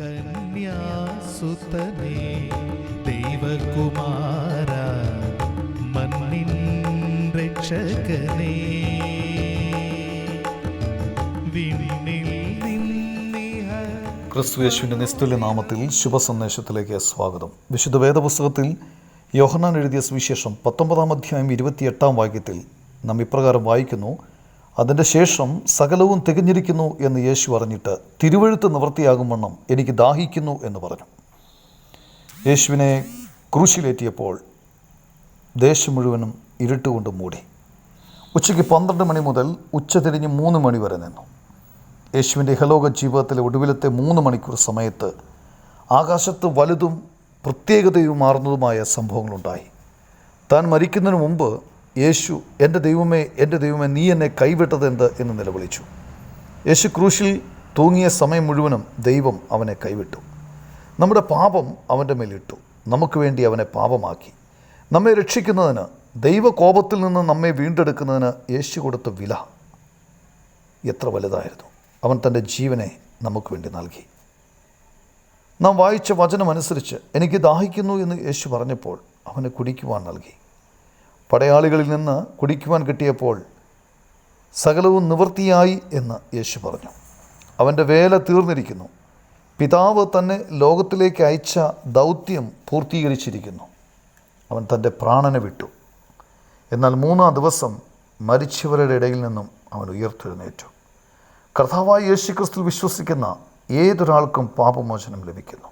കന്യാസുതനേ ദൈവകുമാര മണ്ണിൻ രക്ഷകനേ. വിണ്ണിൽ നിന്നിഹ ക്രിസ്തു യേശുവിന്റെ നിസ്തുല്യ നാമത്തിൽ ശുഭസന്ദേശത്തിലേക്ക് സ്വാഗതം. വിശുദ്ധ വേദപുസ്തകത്തിൽ യോഹന്നാൻ എഴുതിയ സുവിശേഷം പത്തൊമ്പതാം അധ്യായം ഇരുപത്തിയെട്ടാം വാക്യത്തിൽ നാം ഇപ്രകാരം വായിക്കുന്നു അതിന്റെ ശേഷം സകലവും തികഞ്ഞിരിക്കുന്നു എന്ന് യേശു അറിഞ്ഞിട്ട് തിരുവഴുത്ത് നിവൃത്തിയാകും വണ്ണം എനിക്ക് ദാഹിക്കുന്നു എന്ന് പറഞ്ഞു. യേശുവിനെ ക്രൂശിലേറ്റിയപ്പോൾ ദേശം മുഴുവനും ഇരുട്ടുകൊണ്ട് മൂടി. ഉച്ചയ്ക്ക് പന്ത്രണ്ട് മണി മുതൽ ഉച്ചതിരിഞ്ഞ് മൂന്ന് മണി വരെ നിന്നു. യേശുവിന്റെ ഇഹലോക ജീവിതത്തിലെ ഒടുവിലത്തെ മൂന്ന് മണിക്കൂർ സമയത്ത് ആകാശത്ത് വലുതും പ്രത്യേകതയും മാറുന്നതുമായ സംഭവങ്ങളുണ്ടായി. താൻ മരിക്കുന്നതിന് മുമ്പ് യേശു എന്റെ ദൈവമേ എന്റെ ദൈവമേ നീ എന്നെ കൈവിട്ടതെന്ത് എന്ന് നിലവിളിച്ചു. യേശു ക്രൂശിൽ തൂങ്ങിയ സമയം മുഴുവനും ദൈവം അവനെ കൈവിട്ടു. നമ്മുടെ പാപം അവന്റെ മേലിട്ടു നമുക്ക് വേണ്ടി അവനെ പാപമാക്കി. നമ്മെ രക്ഷിക്കുന്നതിന് ദൈവകോപത്തിൽ നിന്ന് നമ്മെ വീണ്ടെടുക്കുന്നതിന് യേശു കൊടുത്ത വില എത്ര വലുതായിരുന്നു. അവൻ തന്റെ ജീവനെ നമുക്ക് വേണ്ടി നൽകി. നാം വായിച്ച വചനമനുസരിച്ച് എനിക്ക് ദാഹിക്കുന്നു എന്ന് യേശു പറഞ്ഞപ്പോൾ അവന് കുടിക്കുവാൻ നൽകി. പടയാളികളിൽ നിന്ന് കുടിക്കുവാൻ കിട്ടിയപ്പോൾ സകലവും നിവൃത്തിയായി എന്ന് യേശു പറഞ്ഞു. അവന്റെ വേല തീർന്നിരിക്കുന്നു. പിതാവ് തന്നെ ലോകത്തിലേക്ക് അയച്ച ദൗത്യം പൂർത്തീകരിച്ചിരിക്കുന്നു. അവൻ തന്റെ പ്രാണനെ വിട്ടു. എന്നാൽ മൂന്നാം ദിവസം മരിച്ചവരുടെ ഇടയിൽ നിന്നും അവൻ ഉയർത്തെഴുന്നേറ്റു. കർത്താവായ യേശു ക്രിസ്തു വിശ്വസിക്കുന്ന ഏതൊരാൾക്കും പാപമോചനം ലഭിക്കുന്നു.